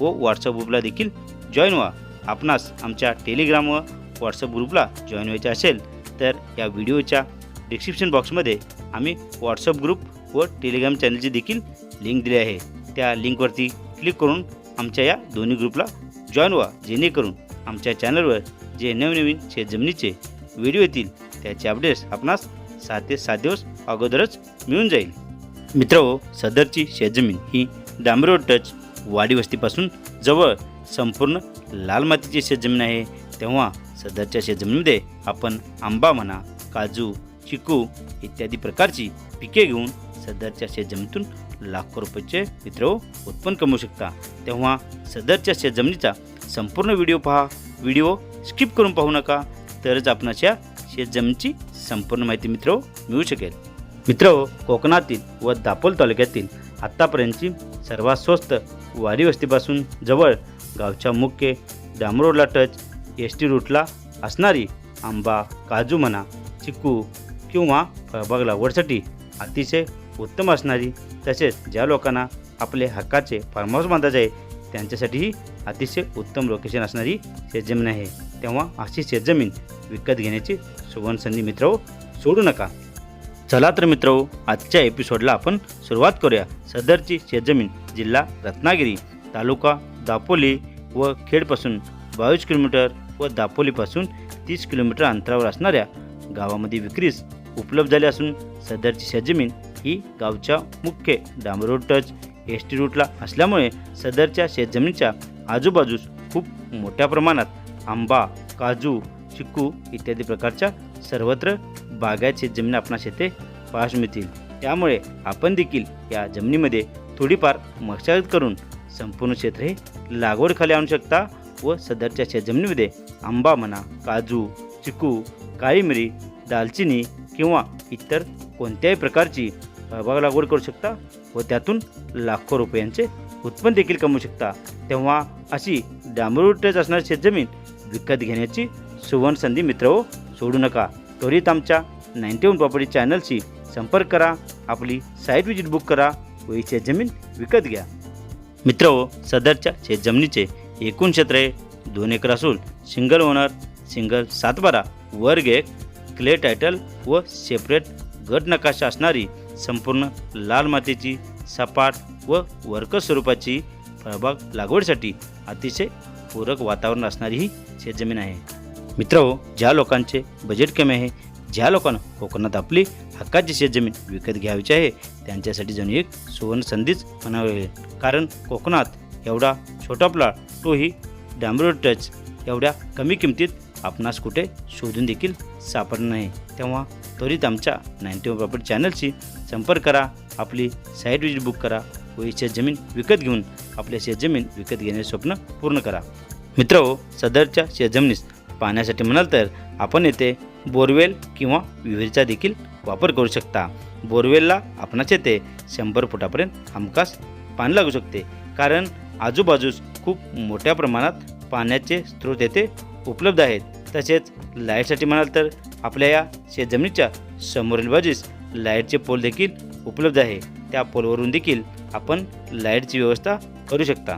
व व्हॉट्सअप ग्रुपला देखील जॉईन व्हा. आपणास आमच्या टेलिग्राम व व्हॉट्सअप ग्रुपला जॉईन व्हायचे असेल तर या व्हिडिओच्या डिस्क्रिप्शन बॉक्समध्ये आम्ही व्हॉट्सअप ग्रुप व टेलिग्राम चॅनलची देखील लिंक दिली आहे. त्या लिंकवरती क्लिक करून आमच्या या दोन्ही ग्रुपला जॉईन व्हा जेणेकरून आमच्या चॅनलवर जे नवनवीन शेतजमिनीचे व्हिडिओ येतील त्याचे अपडेट्स आपणास सात ते सात दिवस अगोदरच मिळून जाईल. मित्र सदरची शेतजमीन ही डांबरोड टच वाडी वस्तीपासून जवळ संपूर्ण लाल मातीची शेतजमीन आहे. तेव्हा सदरच्या शेतजमिनीमध्ये आपण आंबा म्हणा काजू चिकू इत्यादी प्रकारची पिके घेऊन सदरच्या शेतजमिनीतून लाखो रुपयाचे मित्र उत्पन्न कमवू शकता. तेव्हा सदरच्या शेतजमिनीचा संपूर्ण व्हिडिओ पहा. व्हिडिओ स्किप करून पाहू नका तरच आपणास या शेतजमिनीची संपूर्ण माहिती मित्र मिळू शकेल. मित्र कोकणातील व दापोल तालुक्यातील आत्तापर्यंतची सर्वात स्वस्त वारी वस्तीपासून जवळ गावच्या मुख्य डांबरोडला टच एस टी रूटला असणारी आंबा काजू म्हणा चिकू किंवा फळबाग लागवडसाठी अतिशय उत्तम असणारी तसेच ज्या लोकांना आपले हक्काचे फार्म हाऊस बांधायचे आहे त्यांच्यासाठीही अतिशय उत्तम लोकेशन असणारी शेतजमीन आहे. तेव्हा अशी शेतजमीन विकत घेण्याची सुवर्णसंधी मित्र सोडू नका. चला तर मित्र आजच्या एपिसोडला आपण सुरुवात करूया. सदरची शेतजमीन जिल्हा रत्नागिरी तालुका दापोली व खेडपासून बावीस किलोमीटर व दापोलीपासून तीस किलोमीटर अंतरावर असणाऱ्या गावामध्ये विक्रीस उपलब्ध झाली असून सदरची शेतजमीन ही गावच्या मुख्य डांबरोड टच एस टी रूटला असल्यामुळे सदरच्या शेतजमिनीच्या आजूबाजूस खूप मोठ्या प्रमाणात आंबा काजू चिक्कू इत्यादी प्रकारच्या सर्वत्र बागायत शेतजमीन आपणास येथे पाहास मिळतील. त्यामुळे आपण देखील या जमिनीमध्ये थोडीफार मशागत करून संपूर्ण क्षेत्र हे लागवड आणू शकता व सदरच्या शेतजमिनीमध्ये आंबा म्हणा काजू चिकू काळी मिरी दालचिनी किंवा इतर कोणत्याही प्रकारची फळबाग लागवड करू शकता व त्यातून लाखो रुपयांचे उत्पन्न देखील कमवू शकता. तेव्हा अशी डांबरूटच असणारी शेतजमीन विकत घेण्याची सुवर्ण संधी मित्र सोडू नका. त्वरित आमच्या नाईन्टी वन प्रॉपर्टी चॅनलशी संपर्क करा. आपली साईट विजिट बुक करा. व ही शेतजमीन विकत घ्या. मित्र हो, सदरच्या शेतजमिनीचे एकूण क्षेत्र हे दोन एकर असून सिंगल ओनर सिंगल सातबारा वर्ग एक क्ले टायटल व सेपरेट गट नकाशा असणारी संपूर्ण लाल मातीची सपाट व वर्क स्वरूपाची फळबाग लागवडीसाठी अतिशय पूरक वातावरण असणारी ही शेतजमीन आहे. मित्र ज्या लोकांचे बजेट कमी आहे ज्या लोकांना कोकणात आपली हक्काची शेतजमीन विकत घ्यायची आहे त्यांच्यासाठी जणू एक सुवर्ण संधीच म्हणावी लागेल. कारण कोकणात एवढा छोटा प्लॉट तोही डांबरोड टच एवढ्या कमी किमतीत आपणास कुठे शोधून देखील सापडणार नाही. तेव्हा त्वरित आमच्या नाईन्टी वन प्रॉपर्टी चॅनलशी संपर्क करा आपली साईट विजिट बुक करा व शेतजमीन विकत घेऊन आपल्या शेतजमीन विकत घेण्याचे स्वप्न पूर्ण करा. मित्र सदरच्या शेतजमिनीस पाण्यासाठी म्हणाल तर आपण येथे बोरवेल किंवा विहिरीचा देखील वापर करू शकता. बोरवेलला आपणास येथे शंभर फुटापर्यंत हमखास पाणी लागू शकते. कारण आजूबाजूस खूप मोठ्या प्रमाणात पाण्याचे स्रोत येथे उपलब्ध आहेत. तसेच लाईटसाठी म्हणाल तर आपल्या या शेतजमिनीच्या समोरील बाजूस लाईटचे पोल देखील उपलब्ध आहे. त्या पोलवरून देखील आपण लाईटची व्यवस्था करू शकता.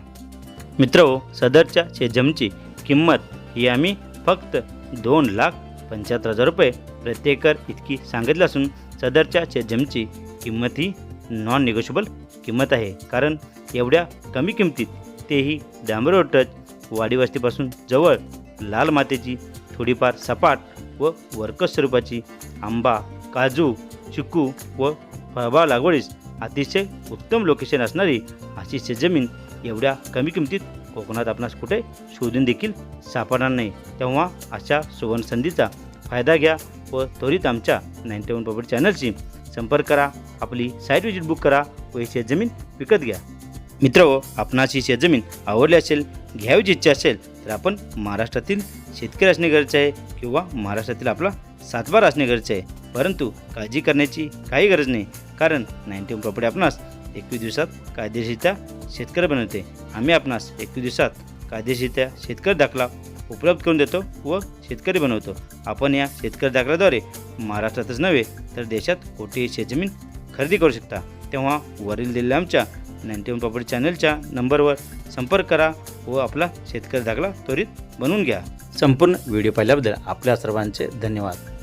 मित्र सदरच्या शेतजमीची किंमत ही आम्ही फक्त दोन लाख पंच्याहत्तर हजार रुपये प्रत्येकर इतकी सांगितलं असून सदरच्या चेजमची किंमत ही नॉन निगोशिएबल किंमत आहे. कारण एवढ्या कमी किमतीत तेही डांबर टच वाडी वस्तीपासून जवळ लाल मातेची थोडीफार सपाट व वर्कस स्वरूपाची आंबा काजू चिकू व फळबाग लागवडीस अतिशय उत्तम लोकेशन असणारी अशी शेतजमीन एवढ्या कमी किमतीत कोकणात आपणास कुठे शोधून देखील सापडणार नाही. तेव्हा अशा सुवर्णसंधीचा फायदा घ्या व त्वरित आमच्या नाईन्टी वन प्रॉपर्टी चॅनलशी संपर्क करा. आपली साईट विजिट बुक करा व ही शेतजमीन विकत घ्या. मित्र व आपणास ही शेतजमीन आवडली असेल घ्यावीची इच्छा असेल तर आपण महाराष्ट्रातील शेतकरी असणे गरजेचे आहे किंवा महाराष्ट्रातील आपला सातबार असणे गरजेचे आहे. परंतु काळजी करण्याची काही गरज नाही. कारण नाईन्टी वन प्रॉपर्टी आपणास एकवीस दिवसात कायदेशीरता शेतकरी बनवते. आम्ही आपणास एकवीस दिवसात कायदेशीरित्या शेतकरी दाखला उपलब्ध करून देतो व शेतकरी बनवतो. आपण या शेतकरी दाखल्याद्वारे महाराष्ट्रातच नव्हे तर देशात कोठेही शेतजमीन खरेदी करू शकता. तेव्हा वरील दिलेल्या आमच्या नाईन्टी वन प्रॉपर्टी चॅनलच्या नंबरवर संपर्क करा व आपला शेतकरी दाखला त्वरित बनवून घ्या. संपूर्ण व्हिडिओ पाहिल्याबद्दल आपल्या सर्वांचे धन्यवाद.